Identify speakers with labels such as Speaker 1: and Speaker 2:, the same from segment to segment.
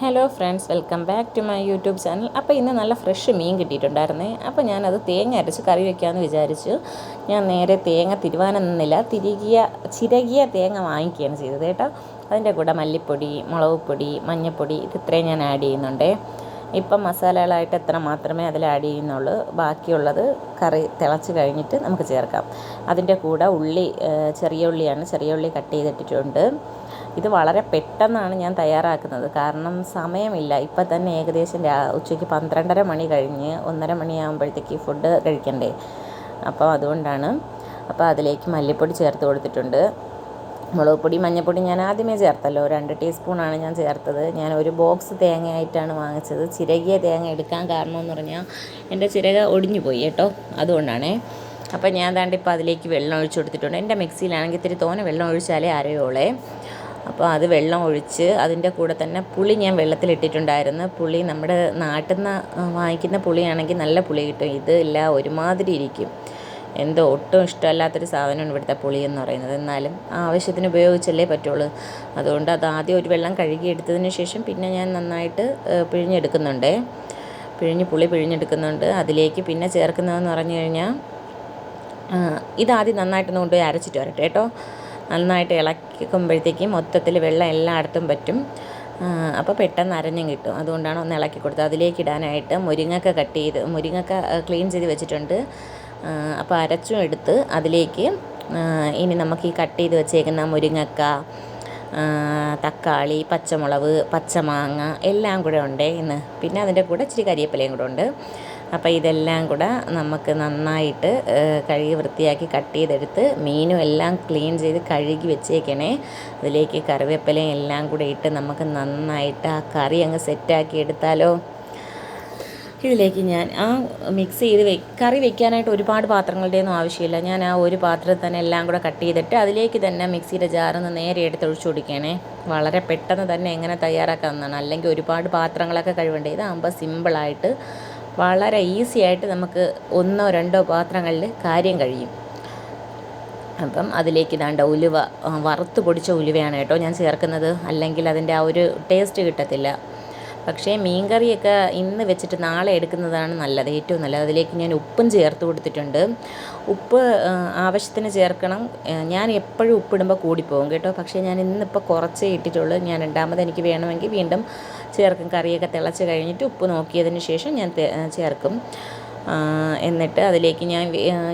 Speaker 1: Hello friends welcome back to my YouTube channel അപ്പോൾ ഇന്ന് നല്ല ഫ്രഷ് മീൻ കിട്ടിയിട്ടുണ്ടായിരുന്നേ. അപ്പോൾ ഞാനത് തേങ്ങ അരച്ച് കറി വയ്ക്കാമെന്ന് വിചാരിച്ചു. ഞാൻ നേരെ തേങ്ങ തിരുവാനെന്നില്ല തിരികിയ ചിരകിയ തേങ്ങ വാങ്ങിക്കുകയാണ് ചെയ്തത് കേട്ടോ. അതിന്റെ കൂടെ മല്ലിപ്പൊടി മുളക് പൊടി മഞ്ഞൾപ്പൊടി ഇത് ഇത്രയും ഞാൻ ആഡ് ചെയ്യുന്നുണ്ടേ. ഇപ്പം മസാലകളായിട്ട് എത്ര മാത്രമേ അതിൽ ആഡ് ചെയ്യുന്നുള്ളൂ. ബാക്കിയുള്ളത് കറി തിളച്ച് കഴിഞ്ഞിട്ട് നമുക്ക് ചേർക്കാം. അതിന്റെ കൂടെ ഉള്ളി ചെറിയ ഉള്ളിയാണ്. ചെറിയ ഉള്ളി കട്ട് ചെയ്തിട്ടിട്ടുണ്ട്. ഇത് വളരെ പെട്ടെന്നാണ് ഞാൻ തയ്യാറാക്കുന്നത്. കാരണം സമയമില്ല. ഇപ്പം തന്നെ ഏകദേശം ഉച്ചയ്ക്ക് പന്ത്രണ്ടര മണി കഴിഞ്ഞ് ഒന്നര മണിയാകുമ്പോഴത്തേക്ക് ഫുഡ് കഴിക്കണ്ടേ? അപ്പോൾ അതുകൊണ്ടാണ്. അപ്പോൾ അതിലേക്ക് മല്ലിപ്പൊടി ചേർത്ത് കൊടുത്തിട്ടുണ്ട്. മുളക് പൊടി മഞ്ഞൾപ്പൊടി ഞാൻ ആദ്യമേ ചേർത്തല്ലോ. രണ്ട് ടീസ്പൂണാണ് ഞാൻ ചേർത്തത്. ഞാൻ ഒരു ബോക്സ് തേങ്ങയായിട്ടാണ് വാങ്ങിച്ചത്. ചിരകിയ തേങ്ങ എടുക്കാൻ കാരണമെന്ന് പറഞ്ഞാൽ എന്റെ ചിരക ഒടിഞ്ഞു പോയി കേട്ടോ. അതുകൊണ്ടാണേ. അപ്പോൾ ഞാൻ ദാണ്ട് ഇപ്പോൾ അതിലേക്ക് വെള്ളം ഒഴിച്ചു കൊടുത്തിട്ടുണ്ട്. എന്റെ മിക്സിയിലാണെങ്കിൽ ഇത്തിരി തോനെ വെള്ളം ഒഴിച്ചാലേ അരയോളേ അപ്പോൾ അത് വെള്ളം ഒഴിച്ച് അതിന്റെ കൂടെ തന്നെ പുളി ഞാൻ വെള്ളത്തിലിട്ടിട്ടുണ്ടായിരുന്നു. പുളി നമ്മുടെ നാട്ടിൽ നിന്ന് വാങ്ങിക്കുന്ന പുളിയാണെങ്കിൽ നല്ല പുളി കിട്ടും. ഇത് ഇല്ല ഒരുമാതിരി ഇരിക്കും. എന്തോ ഒട്ടും ഇഷ്ടമല്ലാത്തൊരു സാധനമാണ് ഇവിടുത്തെ പുളി എന്ന് പറയുന്നത്. എന്നാലും ആവശ്യത്തിന് ഉപയോഗിച്ചല്ലേ പറ്റുള്ളൂ. അതുകൊണ്ട് അത് ആദ്യം ഒരു വെള്ളം കഴുകി എടുത്തതിന് ശേഷം പിന്നെ ഞാൻ നന്നായിട്ട് പിഴിഞ്ഞെടുക്കുന്നുണ്ട്. പിഴിഞ്ഞ് പുളി പിഴിഞ്ഞെടുക്കുന്നുണ്ട്. അതിലേക്ക് പിന്നെ ചേർക്കുന്നതെന്ന് പറഞ്ഞു കഴിഞ്ഞാൽ ഇതാദ്യം നന്നായിട്ടൊന്ന് കൊണ്ടുപോയി അരച്ചിട്ട് വരട്ടെ കേട്ടോ. നന്നായിട്ട് ഇളക്കുമ്പോഴത്തേക്കും മൊത്തത്തിൽ വെള്ളം എല്ലായിടത്തും പറ്റും. അപ്പോൾ പെട്ടെന്ന് അരഞ്ഞും കിട്ടും. അതുകൊണ്ടാണ് ഒന്ന് ഇളക്കി കൊടുത്തത്. അതിലേക്ക് ഇടാനായിട്ട് മുരിങ്ങക്ക കട്ട് ചെയ്ത് മുരിങ്ങക്ക ക്ലീൻ ചെയ്ത് വെച്ചിട്ടുണ്ട്. അപ്പോൾ അരച്ചും എടുത്ത് അതിലേക്ക് ഇനി നമുക്ക് ഈ കട്ട് ചെയ്ത് വെച്ചേക്കുന്ന മുരിങ്ങക്ക തക്കാളി പച്ചമുളക് പച്ചമാങ്ങ എല്ലാം കൂടെ ഉണ്ട് ഇന്ന്. പിന്നെ അതിന്റെ കൂടെ ഇച്ചിരി കരിയേപ്പിലയും കൂടെ ഉണ്ട്. അപ്പോൾ ഇതെല്ലാം കൂടെ നമുക്ക് നന്നായിട്ട് കഴുകി വൃത്തിയാക്കി കട്ട് ചെയ്തെടുത്ത് മീനും എല്ലാം ക്ലീൻ ചെയ്ത് കഴുകി വെച്ചേക്കണേ. അതിലേക്ക് കറിവേപ്പിലയും എല്ലാം കൂടെ ഇട്ട് നമുക്ക് നന്നായിട്ട് ആ കറി അങ്ങ് സെറ്റാക്കി എടുത്താലോ? ഇതിലേക്ക് ഞാൻ ആ മിക്സ് ചെയ്ത് വെ കറി വെക്കാനായിട്ട് ഒരുപാട് പാത്രങ്ങളുടെയൊന്നും ആവശ്യമില്ല. ഞാൻ ആ ഒരു പാത്രത്തിൽ തന്നെ എല്ലാം കൂടെ കട്ട് ചെയ്തിട്ട് അതിലേക്ക് തന്നെ മിക്സിയുടെ ജാറിന്ന് നേരെ എടുത്ത് ഒഴിച്ചു കൊടുക്കണേ വളരെ പെട്ടെന്ന് തന്നെ എങ്ങനെ തയ്യാറാക്കാവുന്നതാണ് അല്ലെങ്കിൽ ഒരുപാട് പാത്രങ്ങളൊക്കെ കഴിവേണ്ടത് ഇതാകുമ്പോൾ സിമ്പിളായിട്ട് വളരെ ഈസി ആയിട്ട് നമുക്ക് ഒന്നോ രണ്ടോ പാത്രങ്ങളിൽ കാര്യം കഴിയും. അപ്പം അതിലേക്ക് ഇതാണ്ട് ഉലുവ വറുത്ത് പൊടിച്ച ഉലുവയാണ് കേട്ടോ ഞാൻ ചേർക്കുന്നത്. അല്ലെങ്കിൽ അതിന്റെ ആ ഒരു ടേസ്റ്റ് കിട്ടത്തില്ല. പക്ഷേ മീൻകറിയൊക്കെ ഇന്ന് വെച്ചിട്ട് നാളെ എടുക്കുന്നതാണ് നല്ലത് ഏറ്റവും നല്ലത്. അതിലേക്ക് ഞാൻ ഉപ്പും ചേർത്ത് കൊടുത്തിട്ടുണ്ട്. ഉപ്പ് ആവശ്യത്തിന് ചേർക്കണം. ഞാൻ എപ്പോഴും ഉപ്പിടുമ്പോൾ കൂടിപ്പോകും കേട്ടോ. പക്ഷേ ഞാൻ ഇന്നിപ്പോൾ കുറച്ചേ ഇട്ടിട്ടുള്ളൂ. ഞാൻ രണ്ടാമത് എനിക്ക് വേണമെങ്കിൽ വീണ്ടും ചേർക്കും. കറിയൊക്കെ തിളച്ച് കഴിഞ്ഞിട്ട് ഉപ്പ് നോക്കിയതിന് ശേഷം ഞാൻ ചേർക്കും. എന്നിട്ട് അതിലേക്ക് ഞാൻ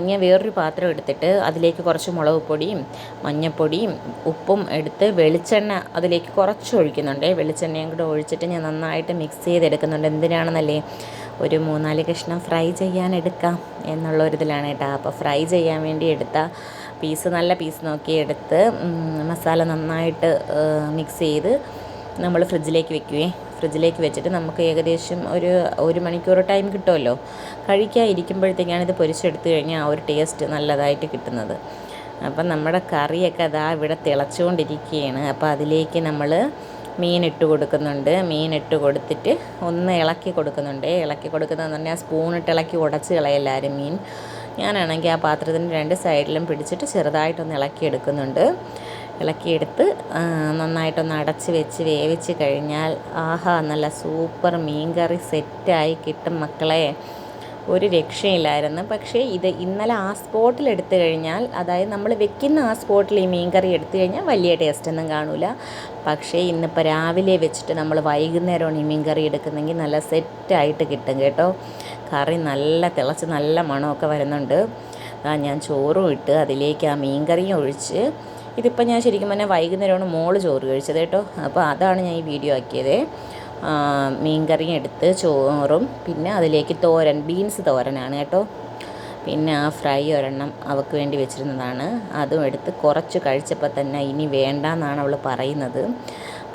Speaker 1: ഞാൻ വേറൊരു പാത്രം എടുത്തിട്ട് അതിലേക്ക് കുറച്ച് മുളക് പൊടിയും മഞ്ഞൾപ്പൊടിയും ഉപ്പും എടുത്ത് വെളിച്ചെണ്ണ അതിലേക്ക് കുറച്ച് ഒഴിക്കുന്നുണ്ട്. വെളിച്ചെണ്ണയും കൂടെ ഒഴിച്ചിട്ട് ഞാൻ നന്നായിട്ട് മിക്സ് ചെയ്തെടുക്കുന്നുണ്ട്. എന്തിനാണെന്നല്ലേ? ഒരു മൂന്നാൽ കഷ്ണം ഫ്രൈ ചെയ്യാൻ എടുക്കാം എന്നുള്ളൊരിതിലാണ് കേട്ടോ. അപ്പോൾ ഫ്രൈ ചെയ്യാൻ വേണ്ടി എടുത്ത പീസ് നല്ല പീസ് നോക്കി എടുത്ത് മസാല നന്നായിട്ട് മിക്സ് ചെയ്ത് നമ്മൾ ഫ്രിഡ്ജിലേക്ക് വെക്കുകയും ഫ്രിഡ്ജിലേക്ക് വെച്ചിട്ട് നമുക്ക് ഏകദേശം ഒരു ഒരു മണിക്കൂർ ടൈം കിട്ടുമല്ലോ. കഴിക്കാൻ ഇരിക്കുമ്പോഴത്തേക്കാണ് ഇത് പൊരിച്ചെടുത്ത് കഴിഞ്ഞാൽ ആ ഒരു ടേസ്റ്റ് നല്ലതായിട്ട് കിട്ടുന്നത്. അപ്പം നമ്മുടെ കറിയൊക്കെ അതാ ഇവിടെ തിളച്ചുകൊണ്ടിരിക്കുകയാണ്. അപ്പോൾ അതിലേക്ക് നമ്മൾ മീൻ ഇട്ട് കൊടുക്കുന്നുണ്ട്. മീൻ ഇട്ട് കൊടുത്തിട്ട് ഒന്ന് ഇളക്കി കൊടുക്കുന്നുണ്ട്. ഇളക്കി കൊടുക്കുന്നതെന്ന് പറഞ്ഞാൽ സ്പൂണിട്ട് ഇളക്കി ഉടച്ച് കളയെല്ലാവരും മീൻ. ഞാനാണെങ്കിൽ ആ പാത്രത്തിന്റെ രണ്ട് സൈഡിലും പിടിച്ചിട്ട് ചെറുതായിട്ടൊന്ന് ഇളക്കി എടുക്കുന്നുണ്ട്. ഇളക്കിയെടുത്ത് നന്നായിട്ടൊന്ന് അടച്ച് വെച്ച് വേവിച്ച് കഴിഞ്ഞാൽ ആഹാ നല്ല സൂപ്പർ മീൻ കറി സെറ്റായി കിട്ടും മക്കളെ. ഒരു രക്ഷയില്ലായിരുന്നു. പക്ഷേ ഇത് ഇന്നലെ ആ സ്പോട്ടിൽ എടുത്തു കഴിഞ്ഞാൽ അതായത് നമ്മൾ വെക്കുന്ന ആ സ്പോട്ടിൽ ഈ മീൻ കറി എടുത്തു കഴിഞ്ഞാൽ വലിയ ടേസ്റ്റൊന്നും കാണില്ല പക്ഷേ ഇന്നിപ്പോൾ രാവിലെ വെച്ചിട്ട് നമ്മൾ വൈകുന്നേരമാണ് ഈ മീൻ കറി എടുക്കുന്നെങ്കിൽ നല്ല സെറ്റായിട്ട് കിട്ടും കേട്ടോ. കറി നല്ല തിളച്ച് നല്ല മണമൊക്കെ വരുന്നുണ്ട്. ഞാൻ ചോറും ഇട്ട് അതിലേക്ക് ആ മീൻ കറിയും ഒഴിച്ച് ഇതിപ്പോൾ ഞാൻ ശരിക്കും പറഞ്ഞാൽ വൈകുന്നേരമാണ് മോൾ ചോറ് കഴിച്ചത് കേട്ടോ. അപ്പോൾ അതാണ് ഞാൻ ഈ വീഡിയോ ആക്കിയത്. മീൻകറി എടുത്ത് ചോറും പിന്നെ അതിലേക്ക് തോരൻ ബീൻസ് തോരനാണ് കേട്ടോ. പിന്നെ ആ ഫ്രൈ ഒരെണ്ണം അവൾക്ക് വേണ്ടി വെച്ചിരുന്നതാണ്. അതും എടുത്ത് കുറച്ച് കഴിച്ചപ്പോൾ തന്നെ ഇനി വേണ്ടെന്നാണ് അവൾ പറയുന്നത്.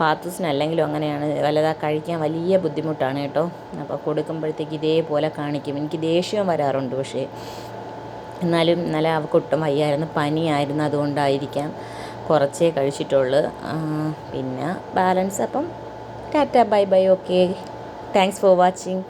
Speaker 1: പാത്തൂസിനല്ലെങ്കിലും അങ്ങനെയാണ് വല്ലതാ കഴിക്കാൻ വലിയ ബുദ്ധിമുട്ടാണ് കേട്ടോ. അപ്പോൾ കൊടുക്കുമ്പോഴത്തേക്ക് ഇതേപോലെ കാണിക്കും. എനിക്ക് ദേഷ്യം വരാറുണ്ട് പക്ഷേ. എന്നാലും നല്ല അവൾക്ക് ഒട്ടും വയ്യായിരുന്നു. പനിയായിരുന്നു അതുകൊണ്ടായിരിക്കാം കുറച്ചേ കഴിച്ചിട്ടുള്ളൂ. പിന്നെ ബാലൻസ് അപ്പം tata bye bye okay. Thanks for watching